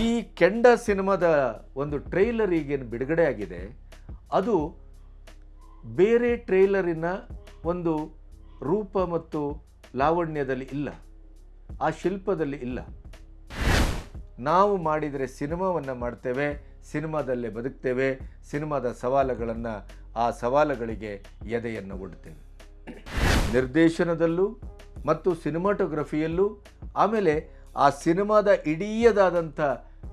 ಈ ಕೆಂಡ ಸಿನಿಮಾದ ಒಂದು ಟ್ರೈಲರ್ ಈಗೇನು ಬಿಡುಗಡೆ ಆಗಿದೆ, ಅದು ಬೇರೆ ಟ್ರೈಲರಿನ ಒಂದು ರೂಪ ಮತ್ತು ಲಾವಣ್ಯದಲ್ಲಿ ಇಲ್ಲ. ಆ ಶಿಲ್ಪದಲ್ಲಿ ಇಲ್ಲ. ನಾವು ಮಾಡಿದರೆ ಸಿನಿಮಾವನ್ನು ಮಾಡ್ತೇವೆ, ಸಿನಿಮಾದಲ್ಲೇ ಬದುಕ್ತೇವೆ, ಸಿನಿಮಾದ ಸವಾಲುಗಳನ್ನು ಆ ಸವಾಲುಗಳಿಗೆ ಎದೆಯನ್ನು ಒಡ್ತೇವೆ. ನಿರ್ದೇಶನದಲ್ಲೂ ಮತ್ತು ಸಿನಿಮಾಟೋಗ್ರಫಿಯಲ್ಲೂ ಆಮೇಲೆ ಆ ಸಿನಿಮಾದ ಇಡೀಯದಾದಂಥ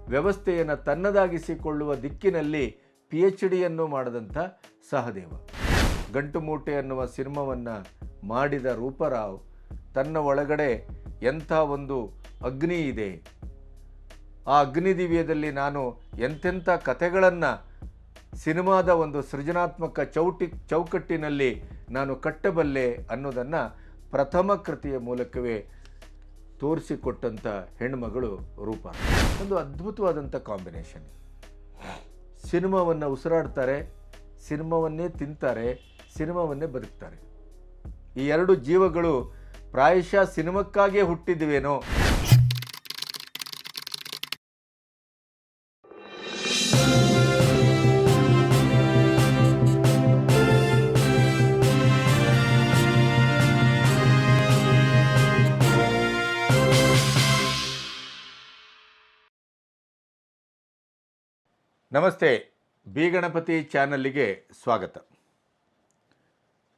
ವ್ಯವಸ್ಥೆಯನ್ನು ತನ್ನದಾಗಿಸಿಕೊಳ್ಳುವ ದಿಕ್ಕಿನಲ್ಲಿ ಪಿ ಎಚ್ ಡಿಯನ್ನು ಮಾಡಿದಂಥ ಸಹದೇವ. ಗಂಟು ಮೂಟೆ ಅನ್ನುವ ಸಿನಿಮಾವನ್ನು ಮಾಡಿದ ರೂಪರಾವ್, ತನ್ನ ಒಳಗಡೆ ಎಂಥ ಒಂದು ಅಗ್ನಿ ಇದೆ, ಆ ಅಗ್ನಿದಿವ್ಯದಲ್ಲಿ ನಾನು ಎಂತೆಂಥ ಕಥೆಗಳನ್ನು ಸಿನಿಮಾದ ಒಂದು ಸೃಜನಾತ್ಮಕ ಚೌಟಿ, ಚೌಕಟ್ಟಿನಲ್ಲಿ ನಾನು ಕಟ್ಟಬಲ್ಲೆ ಅನ್ನೋದನ್ನು ಪ್ರಥಮ ಕೃತಿಯ ಮೂಲಕವೇ ತೋರಿಸಿಕೊಟ್ಟಂಥ ಹೆಣ್ಮಗಳು ರೂಪ. ಒಂದು ಅದ್ಭುತವಾದಂಥ ಕಾಂಬಿನೇಷನ್ ಸಿನಿಮಾವನ್ನು ಉಸಿರಾಡ್ತಾರೆ, ಸಿನಿಮಾವನ್ನೇ ತಿಂತಾರೆ, ಸಿನಿಮಾವನ್ನೇ ಬದುಕ್ತಾರೆ. ಈ ಎರಡು ಜೀವಗಳು ಪ್ರಾಯಶಃ ಸಿನಿಮಾಕ್ಕಾಗೇ ಹುಟ್ಟಿದ್ವೇನೋ? ನಮಸ್ತೆ, ಬಿ ಗಣಪತಿ ಚಾನಲ್ಲಿಗೆ ಸ್ವಾಗತ.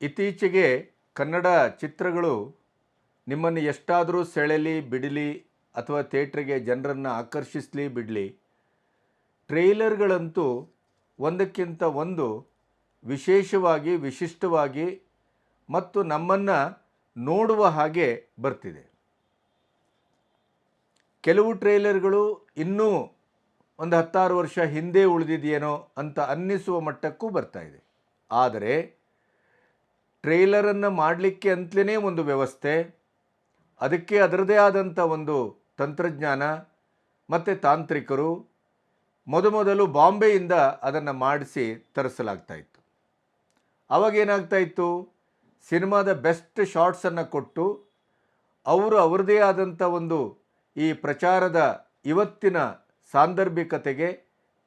ಇತ್ತೀಚೆಗೆ ಕನ್ನಡ ಚಿತ್ರಗಳು ನಿಮ್ಮನ್ನು ಎಷ್ಟಾದರೂ ಸೆಳೆಲಿ, ಬಿಡಲಿ ಅಥವಾ ಥಿಯೇಟ್ರಿಗೆ ಜನರನ್ನು ಆಕರ್ಷಿಸಲಿ, ಬಿಡಲಿ. ಟ್ರೈಲರ್ಗಳಂತೂ ಒಂದಕ್ಕಿಂತ ಒಂದು ವಿಶೇಷವಾಗಿ, ವಿಶಿಷ್ಟವಾಗಿ ಮತ್ತು ನಮ್ಮನ್ನು ನೋಡುವ ಹಾಗೆ ಬರ್ತಿದೆ. ಕೆಲವು ಟ್ರೇಲರ್ಗಳು ಇನ್ನೂ ಒಂದು ಹತ್ತಾರು ವರ್ಷ ಹಿಂದೆ ಉಳಿದಿದೆಯೇನೋ ಅಂತ ಅನ್ನಿಸುವ ಮಟ್ಟಕ್ಕೂ ಬರ್ತಾ ಇದೆ. ಆದರೆ ಟ್ರೇಲರನ್ನು ಮಾಡಲಿಕ್ಕೆ ಅಂತಲೇ ಒಂದು ವ್ಯವಸ್ಥೆ, ಅದಕ್ಕೆ ಅದರದೇ ಆದಂಥ ಒಂದು ತಂತ್ರಜ್ಞಾನ ಮತ್ತು ತಾಂತ್ರಿಕರು ಮೊದಮೊದಲು ಬಾಂಬೆಯಿಂದ ಅದನ್ನು ಮಾಡಿಸಿ ತರಿಸಲಾಗ್ತಾ ಇತ್ತು. ಅವಾಗೇನಾಗ್ತಾ ಇತ್ತು? ಸಿನಿಮಾದ ಬೆಸ್ಟ್ ಶಾರ್ಟ್ಸನ್ನು ಕೊಟ್ಟು ಅವರು ಅವರದೇ ಆದಂಥ ಒಂದು ಈ ಪ್ರಚಾರದ ಇವತ್ತಿನ ಸಾಂದರ್ಭಿಕತೆಗೆ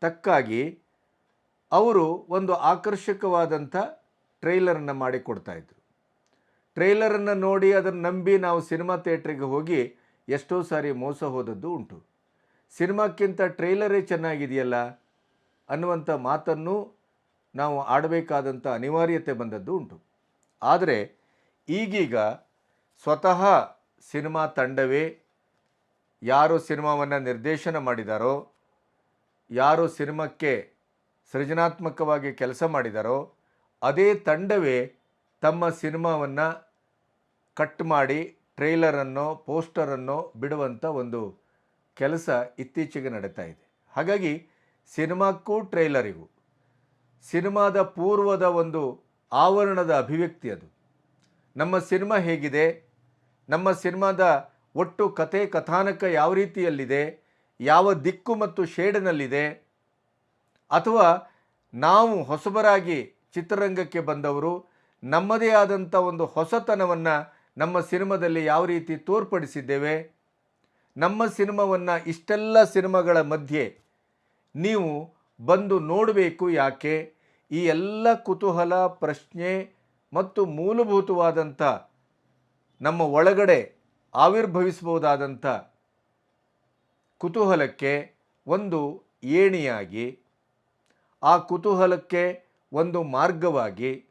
ತಕ್ಕಾಗಿ ಅವರು ಒಂದು ಆಕರ್ಷಕವಾದಂಥ ಟ್ರೈಲರನ್ನು ಮಾಡಿಕೊಡ್ತಾಯಿದ್ರು ಟ್ರೈಲರನ್ನು ನೋಡಿ ಅದನ್ನು ನಂಬಿ ನಾವು ಸಿನಿಮಾ ಥಿಯೇಟ್ರಿಗೆ ಹೋಗಿ ಎಷ್ಟೋ ಸಾರಿ ಮೋಸ ಹೋದದ್ದು ಉಂಟು. ಸಿನಿಮಾಕ್ಕಿಂತ ಟ್ರೈಲರೇ ಚೆನ್ನಾಗಿದೆಯಲ್ಲ ಅನ್ನುವಂಥ ಮಾತನ್ನು ನಾವು ಆಡಬೇಕಾದಂಥ ಅನಿವಾರ್ಯತೆ ಬಂದದ್ದು ಉಂಟು. ಆದರೆ ಈಗೀಗ ಸ್ವತಃ ಸಿನಿಮಾ ತಂಡವೇ ಯಾರು ಸಿನಿಮಾವನ್ನು ನಿರ್ದೇಶನ ಮಾಡಿದಾರೋ, ಯಾರು ಸಿನಿಮಾಕ್ಕೆ ಸೃಜನಾತ್ಮಕವಾಗಿ ಕೆಲಸ ಮಾಡಿದಾರೋ, ಅದೇ ತಂಡವೇ ತಮ್ಮ ಸಿನಿಮಾವನ್ನು ಕಟ್ ಮಾಡಿ ಟ್ರೈಲರನ್ನು, ಪೋಸ್ಟರನ್ನು ಬಿಡುವಂಥ ಒಂದು ಕೆಲಸ ಇತ್ತೀಚೆಗೆ ನಡೀತಾ ಇದೆ. ಹಾಗಾಗಿ ಸಿನಿಮಾಕ್ಕೂ ಟ್ರೈಲರಿಗೂ, ಸಿನಿಮಾದ ಪೂರ್ವದ ಒಂದು ಆವರಣದ ಅಭಿವ್ಯಕ್ತಿ ಅದು. ನಮ್ಮ ಸಿನಿಮಾ ಹೇಗಿದೆ? ನಮ್ಮ ಸಿನಿಮಾದ ಒಟ್ಟು ಕತೆ ಕಥಾನಕ ಯಾವ ರೀತಿಯಲ್ಲಿದೆ, ಯಾವ ದಿಕ್ಕು ಮತ್ತು ಶೇಡಿನಲ್ಲಿದೆ, ಅಥವಾ ನಾವು ಹೊಸಬರಾಗಿ ಚಿತ್ರರಂಗಕ್ಕೆ ಬಂದವರು, ನಮ್ಮದೇ ಆದಂಥ ಒಂದು ಹೊಸತನವನ್ನು ನಮ್ಮ ಸಿನಿಮಾದಲ್ಲಿ ಯಾವ ರೀತಿ ತೋರ್ಪಡಿಸಿದ್ದೇವೆ, ನಮ್ಮ ಸಿನಿಮಾವನ್ನು ಇಷ್ಟೆಲ್ಲ ಸಿನಿಮಾಗಳ ಮಧ್ಯೆ ನೀವು ಬಂದು ನೋಡಬೇಕು ಯಾಕೆ? ಈ ಎಲ್ಲ ಕುತೂಹಲ, ಪ್ರಶ್ನೆ ಮತ್ತು ಮೂಲಭೂತವಾದಂಥ ನಮ್ಮ ಒಳಗಡೆ ಆವಿರ್ಭವಿಸಬಹುದಾದಂಥ ಕುತೂಹಲಕ್ಕೆ ಒಂದು ಏಣಿಯಾಗಿ, ಆ ಕುತೂಹಲಕ್ಕೆ ಒಂದು ಮಾರ್ಗವಾಗಿ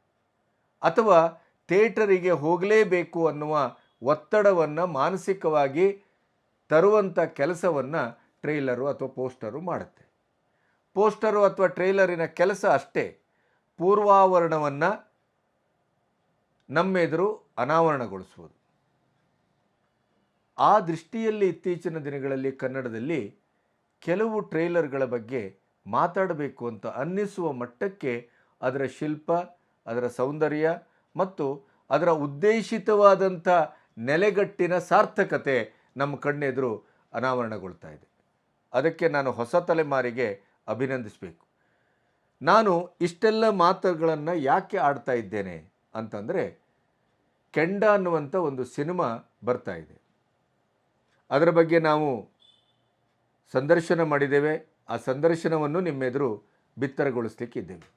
ಅಥವಾ ಥಿಯೇಟರಿಗೆ ಹೋಗಲೇಬೇಕು ಅನ್ನುವ ಒತ್ತಡವನ್ನು ಮಾನಸಿಕವಾಗಿ ತರುವಂಥ ಕೆಲಸವನ್ನು ಟ್ರೈಲರು ಅಥವಾ ಪೋಸ್ಟರು ಮಾಡುತ್ತೆ. ಪೋಸ್ಟರು ಅಥವಾ ಟ್ರೈಲರಿನ ಕೆಲಸ ಅಷ್ಟೇ, ಪೂರ್ವಾವರಣವನ್ನು ನಮ್ಮೆದುರು ಅನಾವರಣಗೊಳಿಸುವುದು ಆ ದೃಷ್ಟಿಯಲ್ಲಿ ಇತ್ತೀಚಿನ ದಿನಗಳಲ್ಲಿ ಕನ್ನಡದಲ್ಲಿ ಕೆಲವು ಟ್ರೇಲರ್ಗಳ ಬಗ್ಗೆ ಮಾತಾಡಬೇಕು ಅಂತ ಅನ್ನಿಸುವ ಮಟ್ಟಕ್ಕೆ ಅದರ ಶಿಲ್ಪ, ಅದರ ಸೌಂದರ್ಯ ಮತ್ತು ಅದರ ಉದ್ದೇಶಿತವಾದಂಥ ನೆಲೆಗಟ್ಟಿನ ಸಾರ್ಥಕತೆ ನಮ್ಮ ಕಣ್ಣೆದುರು ಅನಾವರಣಗೊಳ್ತಾ ಇದೆ. ಅದಕ್ಕೆ ನಾನು ಹೊಸ ತಲೆಮಾರಿಗೆ ಅಭಿನಂದಿಸಬೇಕು. ನಾನು ಇಷ್ಟೆಲ್ಲ ಮಾತುಗಳನ್ನು ಯಾಕೆ ಆಡ್ತಾ ಇದ್ದೇನೆ ಅಂತಂದರೆ ಕೆಂಡ ಅನ್ನುವಂಥ ಒಂದು ಸಿನಿಮಾ ಬರ್ತಾ ಇದೆ. ಅದರ ಬಗ್ಗೆ ನಾವು ಸಂದರ್ಶನ ಮಾಡಿದ್ದೇವೆ. ಆ ಸಂದರ್ಶನವನ್ನು ನಿಮ್ಮೆದುರು ಬಿತ್ತರಗೊಳಿಸ್ಲಿಕ್ಕಿದ್ದೇವೆ.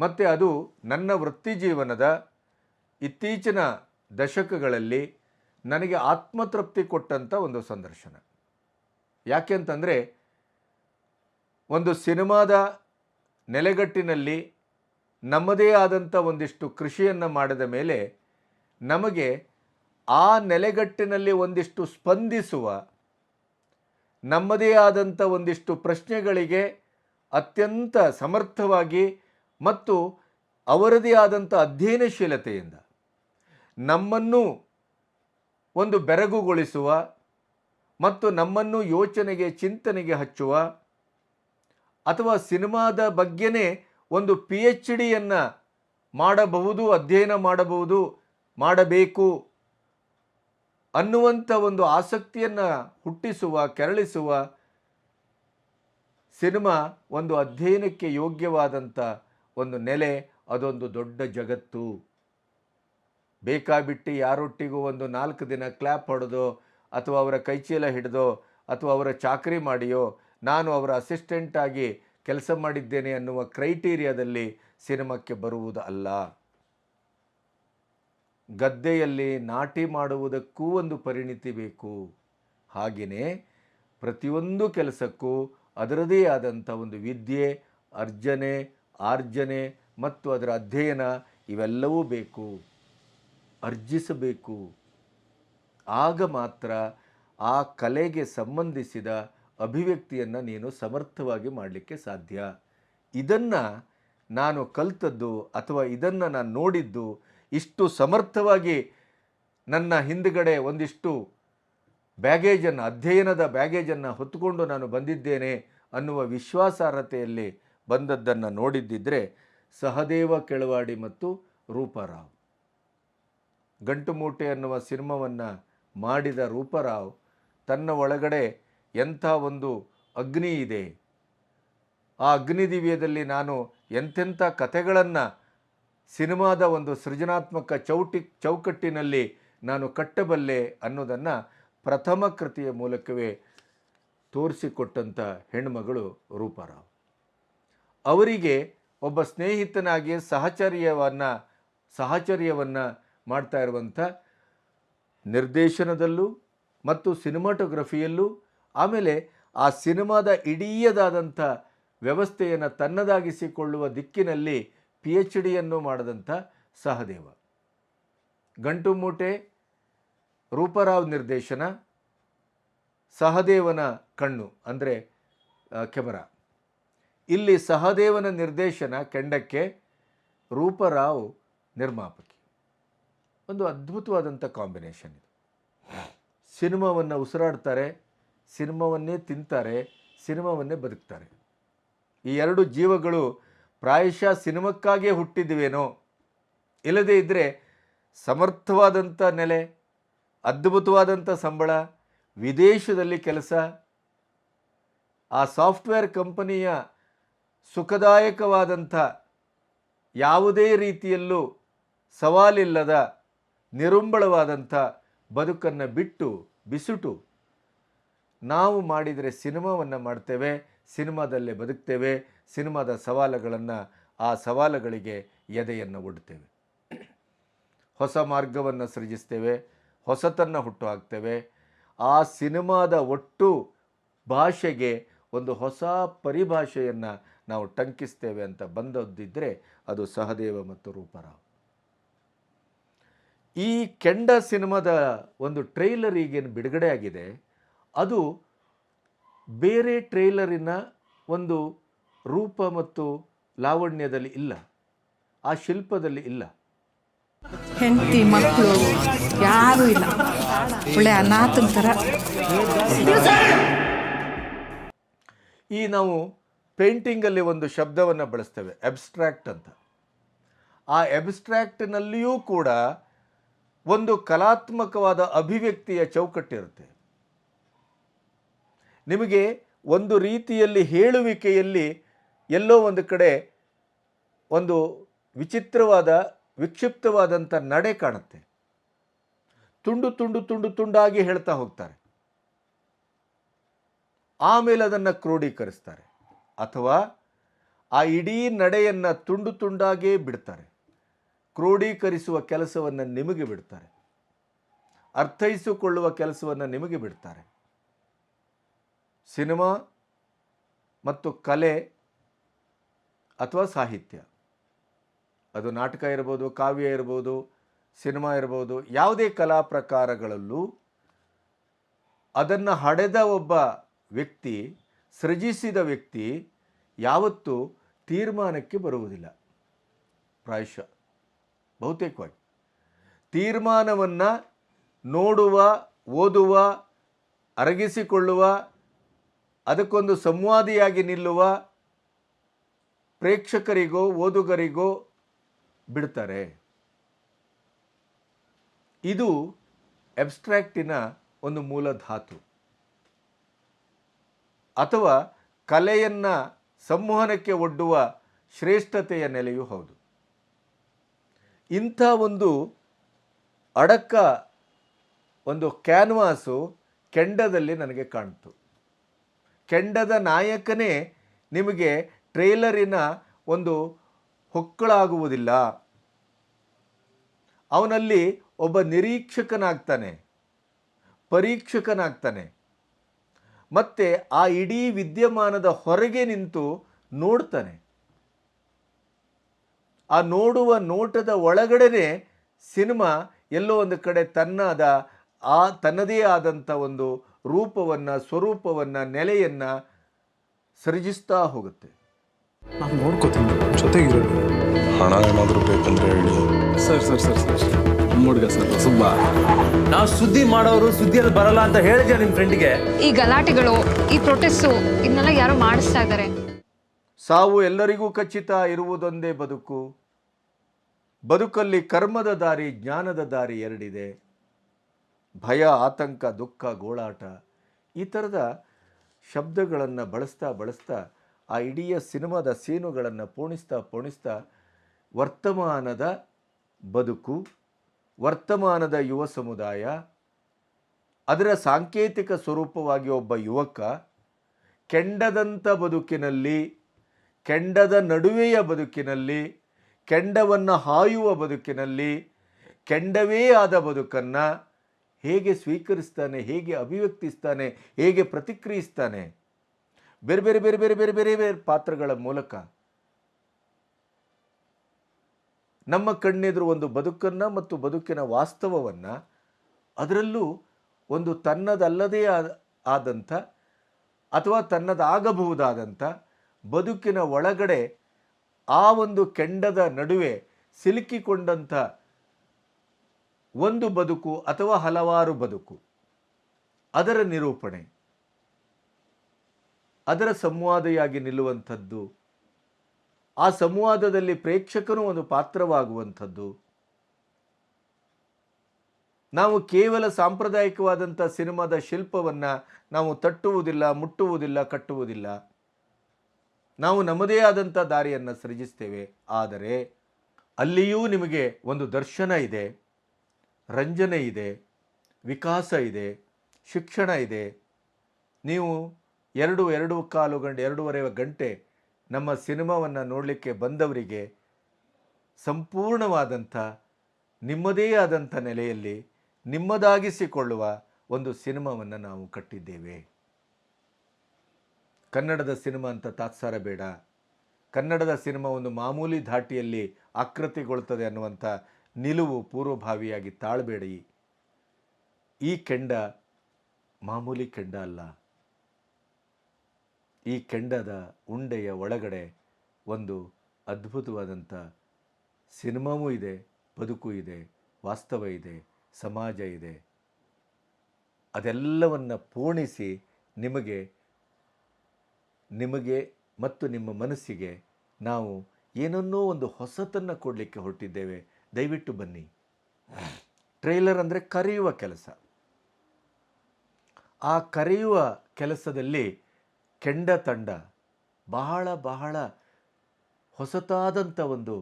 ಮತ್ತು ಅದು ನನ್ನ ವೃತ್ತಿ ಜೀವನದ ಇತ್ತೀಚಿನ ದಶಕಗಳಲ್ಲಿ ನನಗೆ ಆತ್ಮತೃಪ್ತಿ ಕೊಟ್ಟಂಥ ಒಂದು ಸಂದರ್ಶನ. ಯಾಕೆಂತಂದರೆ ಒಂದು ಸಿನಿಮಾದ ನೆಲೆಗಟ್ಟಿನಲ್ಲಿ ನಮ್ಮದೇ ಆದಂಥ ಒಂದಿಷ್ಟು ಕೃಷಿಯನ್ನು ಮಾಡಿದ ಮೇಲೆ ನಮಗೆ ಆ ನೆಲೆಗಟ್ಟಿನಲ್ಲಿ ಒಂದಿಷ್ಟು ಸ್ಪಂದಿಸುವ, ನಮ್ಮದೇ ಆದಂಥ ಒಂದಿಷ್ಟು ಪ್ರಶ್ನೆಗಳಿಗೆ ಅತ್ಯಂತ ಸಮರ್ಥವಾಗಿ ಮತ್ತು ಅವರದೇ ಆದಂಥ ಅಧ್ಯಯನಶೀಲತೆಯಿಂದ ನಮ್ಮನ್ನು ಒಂದು ಬೆರಗುಗೊಳಿಸುವ ಮತ್ತು ನಮ್ಮನ್ನು ಯೋಚನೆಗೆ, ಚಿಂತನೆಗೆ ಹಚ್ಚುವ ಅಥವಾ ಸಿನಿಮಾದ ಬಗ್ಗೆನೇ ಒಂದು ಪಿ ಎಚ್ ಡಿಯನ್ನು ಮಾಡಬಹುದು, ಅಧ್ಯಯನ ಮಾಡಬಹುದು, ಮಾಡಬೇಕು ಅನ್ನುವಂಥ ಒಂದು ಆಸಕ್ತಿಯನ್ನು ಹುಟ್ಟಿಸುವ, ಕೆರಳಿಸುವ ಸಿನಿಮಾ ಒಂದು ಅಧ್ಯಯನಕ್ಕೆ ಯೋಗ್ಯವಾದಂಥ ಒಂದು ನೆಲೆ, ಅದೊಂದು ದೊಡ್ಡ ಜಗತ್ತು. ಬೇಕಾಬಿಟ್ಟು ಯಾರೊಟ್ಟಿಗೂ ಒಂದು ನಾಲ್ಕು ದಿನ ಕ್ಲ್ಯಾಪ್ ಹೊಡೆದೋ ಅಥವಾ ಅವರ ಕೈಚೀಲ ಹಿಡಿದೋ ಅಥವಾ ಅವರ ಚಾಕರಿ ಮಾಡಿಯೋ ನಾನು ಅವರ ಅಸಿಸ್ಟೆಂಟಾಗಿ ಕೆಲಸ ಮಾಡಿದ್ದೇನೆ ಅನ್ನುವ ಕ್ರೈಟೀರಿಯಾದಲ್ಲಿ ಸಿನಿಮಾಕ್ಕೆ ಬರುವುದು ಅಲ್ಲ ಗದ್ದೆಯಲ್ಲಿ ನಾಟಿ ಮಾಡುವುದಕ್ಕೂ ಒಂದು ಪರಿಣಿತಿ ಬೇಕು. ಹಾಗೆಯೇ ಪ್ರತಿಯೊಂದು ಕೆಲಸಕ್ಕೂ ಅದರದೇ ಆದಂಥ ಒಂದು ವಿದ್ಯೆ, ಅರ್ಜನೆ, ಆರ್ಜನೆ ಮತ್ತು ಅದರ ಅಧ್ಯಯನ ಇವೆಲ್ಲವೂ ಬೇಕು. ಅರ್ಜಿಸಬೇಕು. ಆಗ ಮಾತ್ರ ಆ ಕಲೆಗೆ ಸಂಬಂಧಿಸಿದ ಅಭಿವ್ಯಕ್ತಿಯನ್ನು ನೀನು ಸಮರ್ಥವಾಗಿ ಮಾಡಲಿಕ್ಕೆ ಸಾಧ್ಯ. ಇದನ್ನು ನಾನು ಕಲ್ತದ್ದು ಅಥವಾ ಇದನ್ನು ನಾನು ನೋಡಿದ್ದು ಇಷ್ಟು ಸಮರ್ಥವಾಗಿ ನನ್ನ ಹಿಂದುಗಡೆ ಒಂದಿಷ್ಟು ಬ್ಯಾಗೇಜನ್ನು, ಅಧ್ಯಯನದ ಬ್ಯಾಗೇಜನ್ನು ಹೊತ್ತುಕೊಂಡು ನಾನು ಬಂದಿದ್ದೇನೆ ಅನ್ನುವ ವಿಶ್ವಾಸಾರ್ಹತೆಯಲ್ಲಿ ಬಂದದ್ದನ್ನು ನೋಡಿದ್ದಿದ್ದರೆ ಸಹದೇವ ಕೆಳವಾಡಿ ಮತ್ತು ರೂಪರಾವ್. ಗಂಟು ಮೂಟೆ ಅನ್ನುವ ಸಿನಿಮಾವನ್ನು ಮಾಡಿದ ರೂಪರಾವ್ ತನ್ನ ಒಳಗಡೆ ಎಂಥ ಒಂದು ಅಗ್ನಿ ಇದೆ. ಆ ಅಗ್ನಿದಿವ್ಯದಲ್ಲಿ ನಾನು ಎಂಥೆಂಥ ಕಥೆಗಳನ್ನು ಸಿನಿಮಾದ ಒಂದು ಸೃಜನಾತ್ಮಕ ಚೌಟಿ ಚೌಕಟ್ಟಿನಲ್ಲಿ ನಾನು ಕಟ್ಟಬಲ್ಲೆ ಅನ್ನೋದನ್ನು ಪ್ರಥಮ ಕೃತಿಯ ಮೂಲಕವೇ ತೋರಿಸಿಕೊಟ್ಟಂಥ ಹೆಣ್ಮಗಳು ರೂಪಾರಾವ್. ಅವರಿಗೆ ಒಬ್ಬ ಸ್ನೇಹಿತನಾಗಿ ಸಹಚರ್ಯವನ್ನು ಸಹಚರ್ಯವನ್ನು ಮಾಡ್ತಾ ಇರುವಂಥ ನಿರ್ದೇಶನದಲ್ಲೂ ಮತ್ತು ಸಿನಿಮಾಟೋಗ್ರಫಿಯಲ್ಲೂ ಆಮೇಲೆ ಆ ಸಿನಿಮಾದ ಇಡೀಯದಾದಂಥ ವ್ಯವಸ್ಥೆಯನ್ನು ತನ್ನದಾಗಿಸಿಕೊಳ್ಳುವ ದಿಕ್ಕಿನಲ್ಲಿ ಪಿ ಎಚ್ ಡಿಯನ್ನು ಮಾಡಿದಂಥ ಸಹದೇವ. ಗಂಟು ಮೂಟೆ, ರೂಪರಾವ್ ನಿರ್ದೇಶನ, ಸಹದೇವನ ಕಣ್ಣು ಅಂದರೆ ಕೆಮರಾ. ಇಲ್ಲಿ ಸಹದೇವನ ನಿರ್ದೇಶನ ಕೆಂಡಕ್ಕೆ ರೂಪರಾವ್ ನಿರ್ಮಾಪಕಿ. ಒಂದು ಅದ್ಭುತವಾದಂಥ ಕಾಂಬಿನೇಷನ್ ಇದು. ಸಿನಿಮಾವನ್ನು ಉಸಿರಾಡ್ತಾರೆ, ಸಿನಿಮಾವನ್ನೇ ತಿಂತಾರೆ, ಸಿನಿಮಾವನ್ನೇ ಬದುಕ್ತಾರೆ. ಈ ಎರಡು ಜೀವಗಳು ಪ್ರಾಯಶಃ ಸಿನಿಮಕ್ಕಾಗೇ ಹುಟ್ಟಿದ್ವೇನೋ ಇಲ್ಲದೇ ಇದ್ದರೆ ಸಮರ್ಥವಾದಂಥ ನೆಲೆ, ಅದ್ಭುತವಾದಂಥ ಸಂಬಳ, ವಿದೇಶದಲ್ಲಿ ಕೆಲಸ, ಆ ಸಾಫ್ಟ್ವೇರ್ ಕಂಪನಿಯ ಸುಖದಾಯಕವಾದಂಥ ಯಾವುದೇ ರೀತಿಯಲ್ಲೂ ಸವಾಲಿಲ್ಲದ ನಿರುಂಬಳವಾದಂಥ ಬದುಕನ್ನು ಬಿಟ್ಟು, ಬಿಸುಟು ನಾವು ಮಾಡಿದರೆ ಸಿನಿಮಾವನ್ನು ಮಾಡ್ತೇವೆ. ಸಿನಿಮಾದಲ್ಲೇ ಬದುಕ್ತೇವೆ, ಸಿನಿಮಾದ ಸವಾಲುಗಳನ್ನು ಆ ಸವಾಲುಗಳಿಗೆ ಎದೆಯನ್ನು ಒಡ್ತೇವೆ. ಹೊಸ ಮಾರ್ಗವನ್ನು ಸೃಜಿಸ್ತೇವೆ, ಹೊಸತನ್ನು ಹುಟ್ಟು ಹಾಕ್ತೇವೆ ಆ ಸಿನಿಮಾದ ಒಟ್ಟು ಭಾಷೆಗೆ ಒಂದು ಹೊಸ ಪರಿಭಾಷೆಯನ್ನು ನಾವು ಟಂಕಿಸ್ತೇವೆ ಅಂತ ಬಂದದ್ದಿದ್ದರೆ ಅದು ಸಹದೇವ ಮತ್ತು ರೂಪರಾವ್. ಈ ಕೆಂಡ ಸಿನಿಮಾದ ಒಂದು ಟ್ರೈಲರ್ ಈಗೇನು ಬಿಡುಗಡೆ ಆಗಿದೆ, ಅದು ಬೇರೆ ಟ್ರೇಲರಿನ ಒಂದು ರೂಪ ಮತ್ತು ಲಾವಣ್ಯದಲ್ಲಿ ಇಲ್ಲ. ಆ ಶಿಲ್ಪದಲ್ಲಿ ಇಲ್ಲ. ಹೆಂಡತಿ ಮಕ್ಕಳು ಯಾರೂ ಇಲ್ಲ. ಒಳ್ಳೆ ಅನಾಥನ ಥರ. ಈ ನಾವು ಪೇಂಟಿಂಗಲ್ಲಿ ಒಂದು ಶಬ್ದವನ್ನು ಬಳಸ್ತೇವೆ ಅಬ್ಸ್ಟ್ರಾಕ್ಟ್ ಅಂತ. ಆ ಅಬ್ಸ್ಟ್ರಾಕ್ಟ್ನಲ್ಲಿಯೂ ಕೂಡ ಒಂದು ಕಲಾತ್ಮಕವಾದ ಅಭಿವ್ಯಕ್ತಿಯ ಚೌಕಟ್ಟಿರುತ್ತೆ. ನಿಮಗೆ ಒಂದು ರೀತಿಯಲ್ಲಿ ಹೇಳುವಿಕೆಯಲ್ಲಿ ಎಲ್ಲೋ ಒಂದು ಕಡೆ ಒಂದು ವಿಚಿತ್ರವಾದ ವಿಕ್ಷಿಪ್ತವಾದಂಥ ನಡೆ ಕಾಣುತ್ತೆ. ತುಂಡು ತುಂಡು ತುಂಡು ತುಂಡಾಗಿ ಹೇಳ್ತಾ ಹೋಗ್ತಾರೆ. ಆಮೇಲೆ ಅದನ್ನು ಕ್ರೋಢೀಕರಿಸ್ತಾರೆ ಅಥವಾ ಆ ಇಡೀ ನಡೆಯನ್ನು ತುಂಡು ತುಂಡಾಗೇ ಬಿಡ್ತಾರೆ. ಕ್ರೋಢೀಕರಿಸುವ ಕೆಲಸವನ್ನು ನಿಮಗೆ ಬಿಡ್ತಾರೆ. ಅರ್ಥೈಸಿಕೊಳ್ಳುವ ಕೆಲಸವನ್ನು ನಿಮಗೆ ಬಿಡ್ತಾರೆ. ಸಿನಿಮಾ ಮತ್ತು ಕಲೆ ಅಥವಾ ಸಾಹಿತ್ಯ. ಅದು ನಾಟಕ ಇರ್ಬೋದು, ಕಾವ್ಯ ಇರ್ಬೋದು, ಸಿನಿಮಾ ಇರ್ಬೋದು, ಯಾವುದೇ ಕಲಾ ಪ್ರಕಾರಗಳಲ್ಲೂ ಅದನ್ನು ಹಡೆದ ಒಬ್ಬ ವ್ಯಕ್ತಿ, ಸೃಜಿಸಿದ ವ್ಯಕ್ತಿ ಯಾವತ್ತೂ ತೀರ್ಮಾನಕ್ಕೆ ಬರುವುದಿಲ್ಲ. ಪ್ರಾಯಶಃ, ಬಹುತೇಕವಾಗಿ. ತೀರ್ಮಾನವನ್ನು ನೋಡುವ, ಓದುವ, ಅರಗಿಸಿಕೊಳ್ಳುವ ಅದಕ್ಕೊಂದು ಸಂವಾದಿಯಾಗಿ ನಿಲ್ಲುವ ಪ್ರೇಕ್ಷಕರಿಗೋ, ಓದುಗರಿಗೋ ಬಿಡ್ತಾರೆ. ಇದು ಅಬ್ಸ್ಟ್ರಾಕ್ಟಿನ ಒಂದು ಮೂಲ ಧಾತು. ಅಥವಾ ಕಲೆಯನ್ನು ಸಂವಹನಕ್ಕೆ ಒಡ್ಡುವ ಶ್ರೇಷ್ಠತೆಯ ನೆಲೆಯೂ ಹೌದು. ಇಂಥ ಒಂದು ಅಡಕ ಒಂದು ಕ್ಯಾನ್ವಾಸು ಕೆಂಡದಲ್ಲಿ ನನಗೆ ಕಾಣ್ತು. ಕೆಂಡದ ನಾಯಕನೇ ನಿಮಗೆ ಟ್ರೇಲರಿನ ಒಂದು ಹೊಕ್ಕಳಾಗುವುದಿಲ್ಲ. ಅವನಲ್ಲಿ ಒಬ್ಬ ನಿರೀಕ್ಷಕನಾಗ್ತಾನೆ, ಪರೀಕ್ಷಕನಾಗ್ತಾನೆ. ಮತ್ತೆ ಆ ಇಡೀ ವಿದ್ಯಮಾನದ ಹೊರಗೆ ನಿಂತು ನೋಡ್ತಾನೆ. ಆ ನೋಡುವ ನೋಟದ ಒಳಗಡೆನೆ ಸಿನಿಮಾ ಎಲ್ಲೋ ಒಂದು ಕಡೆ ತನ್ನದ ಆ ತನ್ನದೇ ಆದಂಥ ಒಂದು ರೂಪವನ್ನು ಸ್ವರೂಪವನ್ನು ನೆಲೆಯನ್ನು ಸೃಜಿಸ್ತಾ ಹೋಗುತ್ತೆ. ನಾನು ನೋಡ್ಕೋತೀನಿ ಜೊತೆಗಿರೋದು. ಹಣ ಏನಾದರೂ ಬೇಕಂದ್ರೆ ಹೇಳಿ. ಸರ್ ಸರ್ ಸರ್ ಸರ್ ಹುಡುಗ ಸರ್ ಸುಬ್ಬ. ನಾವು ಸುದ್ದಿ ಮಾಡೋರು ಸುದ್ದಿಯಲ್ಲಿ ಬರಲ್ಲ ಅಂತ ಹೇಳಿದ್ಯಾ ನಿಮ್ಮ ಫ್ರೆಂಡ್ಗೆ ಈ ಗಲಾಟೆಗಳು ಈ ಪ್ರೊಟೆಸ್ಟು ಇದನ್ನೆಲ್ಲ ಯಾರೋ ಮಾಡಿಸ್ತಾ ಇದ್ದಾರೆ ಸಾವು ಎಲ್ಲರಿಗೂ ಖಚಿತ ಇರುವುದೊಂದೇ ಬದುಕು. ಬದುಕಲ್ಲಿ ಕರ್ಮದ ದಾರಿ ಜ್ಞಾನದ ದಾರಿ ಎರಡಿದೆ. ಭಯ, ಆತಂಕ, ದುಃಖ, ಗೋಳಾಟ ಈ ಥರದ ಶಬ್ದಗಳನ್ನು ಬಳಸ್ತಾ ಬಳಸ್ತಾ ಆ ಇಡೀ ಸಿನಿಮಾದ ಸೀನುಗಳನ್ನು ಪೋಣಿಸ್ತಾ ಪೋಣಿಸ್ತಾ ವರ್ತಮಾನದ ಬದುಕು, ವರ್ತಮಾನದ ಯುವ ಸಮುದಾಯ, ಅದರ ಸಾಂಕೇತಿಕ ಸ್ವರೂಪವಾಗಿ ಒಬ್ಬ ಯುವಕ ಕೆಂಡದಂಥ ಬದುಕಿನಲ್ಲಿ, ಕೆಂಡದ ನಡುವೆಯ ಬದುಕಿನಲ್ಲಿ, ಕೆಂಡವನ್ನು ಹಾಯುವ ಬದುಕಿನಲ್ಲಿ, ಕೆಂಡವೇ ಆದ ಬದುಕನ್ನು ಹೇಗೆ ಸ್ವೀಕರಿಸ್ತಾನೆ, ಹೇಗೆ ಅಭಿವ್ಯಕ್ತಿಸ್ತಾನೆ, ಹೇಗೆ ಪ್ರತಿಕ್ರಿಯಿಸ್ತಾನೆ. ಬೇರೆ ಬೇರೆ ಬೇರೆ ಬೇರೆ ಬೇರೆ ಬೇರೆ ಬೇರೆ ಪಾತ್ರಗಳ ಮೂಲಕ ನಮ್ಮ ಕಣ್ಣೆದುರು ಒಂದು ಬದುಕನ್ನು ಮತ್ತು ಬದುಕಿನ ವಾಸ್ತವವನ್ನು ಅದರಲ್ಲೂ ಒಂದು ತನ್ನದಲ್ಲದೇ ಆದ ಆದಂಥ ಅಥವಾ ತನ್ನದಾಗಬಹುದಾದಂಥ ಬದುಕಿನ ಒಳಗಡೆ ಆ ಒಂದು ಕೆಂಡದ ನಡುವೆ ಸಿಲುಕಿಕೊಂಡಂಥ ಒಂದು ಬದುಕು ಅಥವಾ ಹಲವಾರು ಬದುಕು. ಅದರ ನಿರೂಪಣೆ. ಅದರ ಸಂವಾದಿಯಾಗಿ ನಿಲ್ಲುವಂಥದ್ದು. ಆ ಸಂವಾದದಲ್ಲಿ ಪ್ರೇಕ್ಷಕನು ಒಂದು ಪಾತ್ರವಾಗುವಂಥದ್ದು. ನಾವು ಕೇವಲ ಸಾಂಪ್ರದಾಯಿಕವಾದಂಥ ಸಿನಿಮಾದ ಶಿಲ್ಪವನ್ನು ನಾವು ತಟ್ಟುವುದಿಲ್ಲ, ಮುಟ್ಟುವುದಿಲ್ಲ, ಕಟ್ಟುವುದಿಲ್ಲ. ನಾವು ನಮ್ಮದೇ ಆದಂಥ ದಾರಿಯನ್ನು ಸೃಜಿಸ್ತೇವೆ. ಆದರೆ ಅಲ್ಲಿಯೂ ನಿಮಗೆ ಒಂದು ದರ್ಶನ ಇದೆ. ರಂಜನೆ ಇದೆ, ವಿಕಾಸ ಇದೆ, ಶಿಕ್ಷಣ ಇದೆ. ನೀವು ಎರಡು ಎರಡು ಕಾಲು ಗಂಟೆ, ಎರಡೂವರೆ ಗಂಟೆ ನಮ್ಮ ಸಿನಿಮಾವನ್ನು ನೋಡಲಿಕ್ಕೆ ಬಂದವರಿಗೆ ಸಂಪೂರ್ಣವಾದಂಥ, ನಿಮ್ಮದೇ ಆದಂಥ ನೆಲೆಯಲ್ಲಿ ನಿಮ್ಮದಾಗಿಸಿಕೊಳ್ಳುವ ಒಂದು ಸಿನಿಮಾವನ್ನು ನಾವು ಕಟ್ಟಿದ್ದೇವೆ. ಕನ್ನಡದ ಸಿನಿಮಾ ಅಂತ ತಾತ್ಸಾರ ಬೇಡ. ಕನ್ನಡದ ಸಿನಿಮಾ ಒಂದು ಮಾಮೂಲಿ ಧಾಟಿಯಲ್ಲಿ ಆಕೃತಿಗೊಳ್ತದೆ ಅನ್ನುವಂಥ ನಿಲುವು ಪೂರ್ವಭಾವಿಯಾಗಿ ತಾಳಬೇಡಿ. ಈ ಕೆಂಡ ಮಾಮೂಲಿ ಕೆಂಡ ಅಲ್ಲ. ಈ ಕೆಂಡದ ಉಂಡೆಯ ಒಳಗಡೆ ಒಂದು ಅದ್ಭುತವಾದಂಥ ಸಿನಿಮಾವೂ ಇದೆ, ಬದುಕು ಇದೆ, ವಾಸ್ತವ ಇದೆ, ಸಮಾಜ ಇದೆ. ಅದೆಲ್ಲವನ್ನು ಪೋಣಿಸಿ ನಿಮಗೆ ನಿಮಗೆ ಮತ್ತು ನಿಮ್ಮ ಮನಸ್ಸಿಗೆ ನಾವು ಏನನ್ನೋ ಒಂದು ಹೊಸತನ್ನು ಕೊಡಲಿಕ್ಕೆ ಹೊರಟಿದ್ದೇವೆ. ದಯವಿಟ್ಟು ಬನ್ನಿ. ಟ್ರೈಲರ್ ಅಂದರೆ ಕರೆಯುವ ಕೆಲಸ. ಆ ಕರೆಯುವ ಕೆಲಸದಲ್ಲಿ ಕೆಂಡ ತಂಡ ಬಹಳ ಬಹಳ ಹೊಸತಾದಂಥ ಒಂದು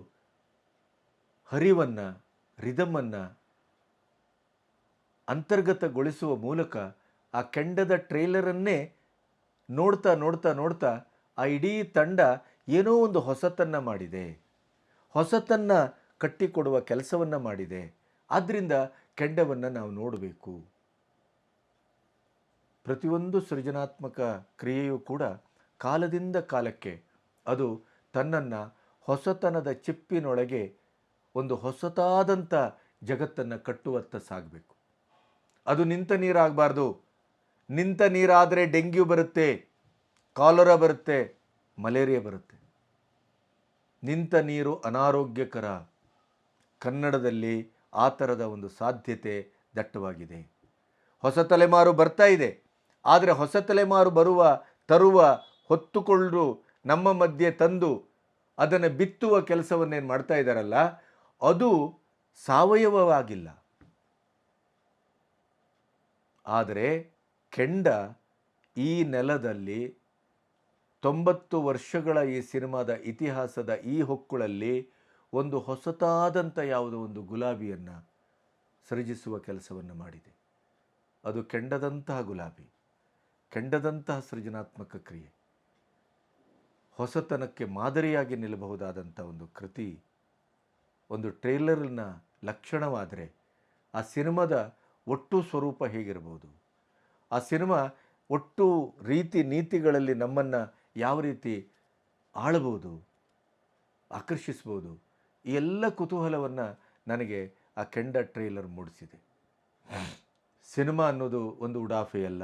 ಹರಿವನ್ನು, ರಿದಮನ್ನು ಅಂತರ್ಗತಗೊಳಿಸುವ ಮೂಲಕ ಆ ಕೆಂಡದ ಟ್ರೇಲರನ್ನೇ ನೋಡ್ತಾ ನೋಡ್ತಾ ನೋಡ್ತಾ ಆ ಇಡೀ ತಂಡ ಏನೋ ಒಂದು ಹೊಸತನ್ನು ಮಾಡಿದೆ. ಹೊಸತನ್ನು ಕಟ್ಟಿಕೊಡುವ ಕೆಲಸವನ್ನು ಮಾಡಿದೆ. ಆದ್ದರಿಂದ ಕೆಂಡವನ್ನು ನಾವು ನೋಡಬೇಕು. ಪ್ರತಿಯೊಂದು ಸೃಜನಾತ್ಮಕ ಕ್ರಿಯೆಯೂ ಕೂಡ ಕಾಲದಿಂದ ಕಾಲಕ್ಕೆ ಅದು ತನ್ನನ್ನು ಹೊಸತನದ ಚಿಪ್ಪಿನೊಳಗೆ ಒಂದು ಹೊಸತಾದಂಥ ಜಗತ್ತನ್ನು ಕಟ್ಟುವತ್ತ ಸಾಗಬೇಕು. ಅದು ನಿಂತ ನೀರಾಗಬಾರ್ದು. ನಿಂತ ನೀರಾದರೆ ಡೆಂಗ್ಯೂ ಬರುತ್ತೆ, ಕಾಲರ ಬರುತ್ತೆ, ಮಲೇರಿಯಾ ಬರುತ್ತೆ. ನಿಂತ ನೀರು ಅನಾರೋಗ್ಯಕರ ಕನ್ನಡದಲ್ಲಿ ಆ ಥರದ ಒಂದು ಸಾಧ್ಯತೆ ದಟ್ಟವಾಗಿದೆ. ಹೊಸ ತಲೆಮಾರು ಬರ್ತಾ ಇದೆ. ಆದರೆ ಹೊಸ ತಲೆಮಾರು ಬರುವ, ತರುವ ಹೊತ್ತುಕೊಂಡು ನಮ್ಮ ಮಧ್ಯೆ ತಂದು ಅದನ್ನು ಬಿತ್ತುವ ಕೆಲಸವನ್ನೇನು ಮಾಡ್ತಾ ಇದ್ದಾರಲ್ಲ ಅದು ಸಾವಯವವಾಗಿಲ್ಲ. ಆದರೆ ಕೆಂಡ ಈ ನೆಲದಲ್ಲಿ ತೊಂಬತ್ತು ವರ್ಷಗಳ ಈ ಸಿನಿಮಾದ ಇತಿಹಾಸದ ಈ ಹೊಕ್ಕುಳಲ್ಲಿ ಒಂದು ಹೊಸತಾದಂಥ ಯಾವುದೋ ಒಂದು ಗುಲಾಬಿಯನ್ನು ಸೃಜಿಸುವ ಕೆಲಸವನ್ನು ಮಾಡಿದೆ. ಅದು ಕೆಂಡದಂತಹ ಗುಲಾಬಿ, ಕೆಂಡದಂತಹ ಸೃಜನಾತ್ಮಕ ಕ್ರಿಯೆ. ಹೊಸತನಕ್ಕೆ ಮಾದರಿಯಾಗಿ ನಿಲ್ಲಬಹುದಾದಂಥ ಒಂದು ಕೃತಿ, ಒಂದು ಟ್ರೇಲರ್ನ ಲಕ್ಷಣವಾದರೆ ಆ ಸಿನಿಮಾದ ಒಟ್ಟು ಸ್ವರೂಪ ಹೇಗಿರ್ಬೋದು? ಆ ಸಿನಿಮಾ ಒಟ್ಟು ರೀತಿ ನೀತಿಗಳಲ್ಲಿ ನಮ್ಮನ್ನು ಯಾವ ರೀತಿ ಆಳಬಹುದು ಆಕರ್ಷಿಸ್ಬೋದು? ಎಲ್ಲ ಕುತೂಹಲವನ್ನು ನನಗೆ ಆ ಕೆಂಡ ಟ್ರೇಲರ್ ಮೂಡಿಸಿದೆ. ಸಿನಿಮಾ ಅನ್ನೋದು ಒಂದು ಉಡಾಫೆ ಅಲ್ಲ,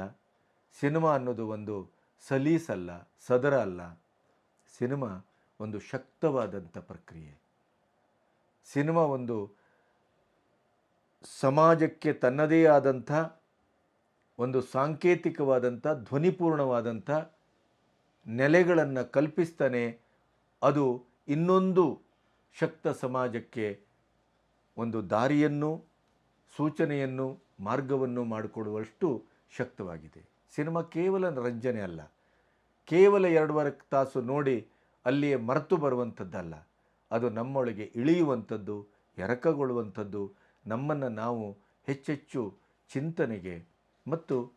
ಸಿನಿಮಾ ಅನ್ನೋದು ಒಂದು ಸಲೀಸಲ್ಲ ಸದರ ಅಲ್ಲ, ಸಿನಿಮಾ ಒಂದು ಶಕ್ತವಾದಂಥ ಪ್ರಕ್ರಿಯೆ. ಸಿನಿಮಾ ಒಂದು ಸಮಾಜಕ್ಕೆ ತನ್ನದೇ ಆದಂಥ, ಒಂದು ಸಾಂಕೇತಿಕವಾದಂಥ, ಧ್ವನಿಪೂರ್ಣವಾದಂಥ ನೆಲೆಗಳನ್ನು ಕಲ್ಪಿಸ್ತಾನೆ ಅದು ಇನ್ನೊಂದು ಶಕ್ತ ಸಮಾಜಕ್ಕೆ ಒಂದು ದಾರಿಯನ್ನು, ಸೂಚನೆಯನ್ನು, ಮಾರ್ಗವನ್ನು ಮಾಡಿಕೊಡುವಷ್ಟು ಶಕ್ತವಾಗಿದೆ. ಸಿನಿಮಾ ಕೇವಲ ರಂಜನೆ ಅಲ್ಲ. ಕೇವಲ ಎರಡೂವರೆ ತಾಸು ನೋಡಿ ಅಲ್ಲಿಯೇ ಮರೆತು ಬರುವಂಥದ್ದಲ್ಲ. ಅದು ನಮ್ಮೊಳಗೆ ಇಳಿಯುವಂಥದ್ದು, ಎರಕಗೊಳ್ಳುವಂಥದ್ದು, ನಮ್ಮನ್ನು ನಾವು ಹೆಚ್ಚೆಚ್ಚು ಚಿಂತನೆಗೆ ಮತ್ತು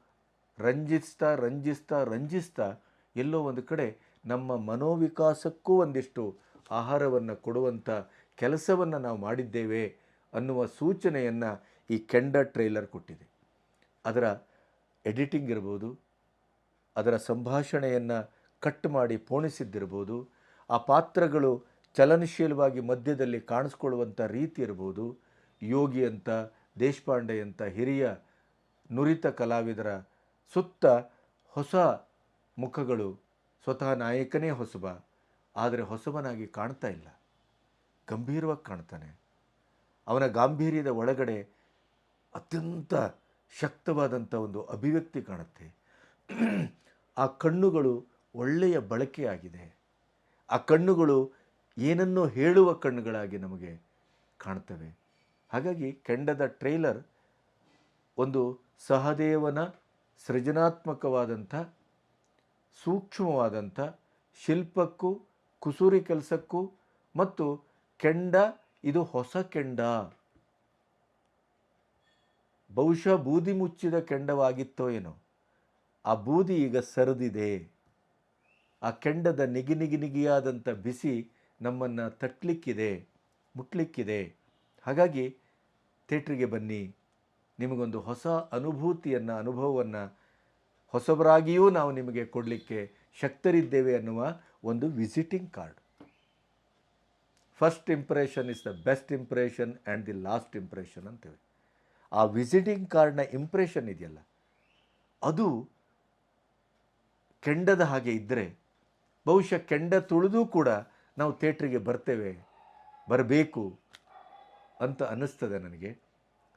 ರಂಜಿಸ್ತಾ ರಂಜಿಸ್ತಾ ರಂಜಿಸ್ತಾ ಎಲ್ಲೋ ಒಂದು ಕಡೆ ನಮ್ಮ ಮನೋವಿಕಾಸಕ್ಕೂ ಒಂದಿಷ್ಟು ಆಹಾರವನ್ನು ಕೊಡುವಂಥ ಕೆಲಸವನ್ನು ನಾವು ಮಾಡಿದ್ದೇವೆ ಅನ್ನುವ ಸೂಚನೆಯನ್ನು ಈ ಕೆಂಡ ಟ್ರೈಲರ್ ಕೊಟ್ಟಿದೆ. ಅದರ ಎಡಿಟಿಂಗ್ ಇರ್ಬೋದು, ಅದರ ಸಂಭಾಷಣೆಯನ್ನು ಕಟ್ ಮಾಡಿ ಪೋಣಿಸಿದ್ದಿರ್ಬೋದು, ಆ ಪಾತ್ರಗಳು ಚಲನಶೀಲವಾಗಿ ಮಧ್ಯದಲ್ಲಿ ಕಾಣಿಸ್ಕೊಳ್ಳುವಂಥ ರೀತಿ ಇರ್ಬೋದು, ಯೋಗಿ ಅಂತ, ದೇಶಪಾಂಡೆ ಅಂತ ಹಿರಿಯ ನುರಿತ ಕಲಾವಿದರ ಸುತ್ತ ಹೊಸ ಮುಖಗಳು, ಸ್ವತಃ ನಾಯಕನೇ ಹೊಸಬ. ಆದರೆ ಹೊಸಬನಾಗಿ ಕಾಣ್ತಾ ಇಲ್ಲ. ಗಂಭೀರವಾಗಿ ಕಾಣ್ತಾನೆ. ಅವನ ಗಾಂಭೀರ್ಯದ ಒಳಗಡೆ ಅತ್ಯಂತ ಶಕ್ತವಾದಂಥ ಒಂದು ಅಭಿವ್ಯಕ್ತಿ ಕಾಣುತ್ತೆ. ಆ ಕಣ್ಣುಗಳು ಒಳ್ಳೆಯ ಬಳಕೆಯಾಗಿದೆ ಆ ಕಣ್ಣುಗಳು ಏನನ್ನೋ ಹೇಳುವ ಕಣ್ಣುಗಳಾಗಿ ನಮಗೆ ಕಾಣ್ತವೆ. ಹಾಗಾಗಿ ಕೆಂಡದ ಟ್ರೈಲರ್ ಒಂದು ಸಹದೇವನ ಸೃಜನಾತ್ಮಕವಾದಂಥ ಸೂಕ್ಷ್ಮವಾದಂಥ ಶಿಲ್ಪಕ್ಕೂ ಕುಸೂರಿ ಕೆಲಸಕ್ಕೂ ಮತ್ತು ಕೆಂಡ, ಇದು ಹೊಸ ಕೆಂಡ. ಬಹುಶಃ ಬೂದಿ ಮುಚ್ಚಿದ ಕೆಂಡವಾಗಿತ್ತೋ ಏನೋ. ಆ ಬೂದಿ ಈಗ ಸರಿದಿದೆ. ಆ ಕೆಂಡದ ನಿಗಿ ನಿಗಿ ನಿಗಿಯಾದಂಥ ಬಿಸಿ ನಮ್ಮನ್ನು ತಟ್ಟಲಿಕ್ಕಿದೆ ಮುಟ್ಲಿಕ್ಕಿದೆ. ಹಾಗಾಗಿ ಥೇಟ್ರಿಗೆ ಬನ್ನಿ. ನಿಮಗೊಂದು ಹೊಸ ಅನುಭೂತಿಯನ್ನು, ಅನುಭವವನ್ನು ಹೊಸಬರಾಗಿಯೂ ನಾವು ನಿಮಗೆ ಕೊಡಲಿಕ್ಕೆ ಶಕ್ತರಿದ್ದೇವೆ ಅನ್ನುವ ಒಂದು visiting card first impression is the best impression and the last impression ಅಂತೇವೆ ಆ ವಿಸಿಟಿಂಗ್ ಕಾರ್ಡ್ನ ಇಂಪ್ರೆಷನ್ ಇದೆಯಲ್ಲ? ಅದು ಕೆಂಡದ ಹಾಗೆ ಇದ್ದರೆ ಬಹುಶಃ ಕೆಂಡ ತುಳಿದೂ ಕೂಡ ನಾವು ಥಿಯೇಟ್ರಿಗೆ ಬರ್ತೇವೆ, ಬರಬೇಕು ಅಂತ ಅನ್ನಿಸ್ತದೆ ನನಗೆ.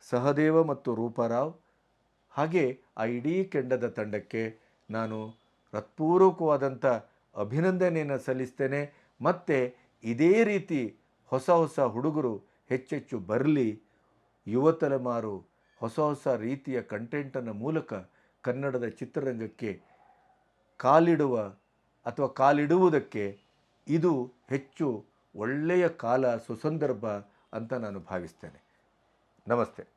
ಸಹದೇವ ಮತ್ತು ರೂಪಾರಾವ್ ಹಾಗೆ ಆ ಇಡೀ ಕೆಂಡದ ತಂಡಕ್ಕೆ ನಾನು ಹೃತ್ಪೂರ್ವಕವಾದಂಥ ಅಭಿನಂದನೆಯನ್ನು ಸಲ್ಲಿಸ್ತೇನೆ. ಮತ್ತು ಇದೇ ರೀತಿ ಹೊಸ ಹೊಸ ಹುಡುಗರು ಹೆಚ್ಚೆಚ್ಚು ಬರಲಿ. ಯುವ ತಲೆಮಾರು ಹೊಸ ಹೊಸ ರೀತಿಯ ಕಂಟೆಂಟನ್ನು ಮೂಲಕ ಕನ್ನಡದ ಚಿತ್ರರಂಗಕ್ಕೆ ಕಾಲಿಡುವ ಅಥವಾ ಕಾಲಿಡುವುದಕ್ಕೆ ಇದು ಹೆಚ್ಚು ಒಳ್ಳೆಯ ಕಾಲ, ಸುಸಂದರ್ಭ ಅಂತ ನಾನು ಭಾವಿಸ್ತೇನೆ. ನಮಸ್ತೆ.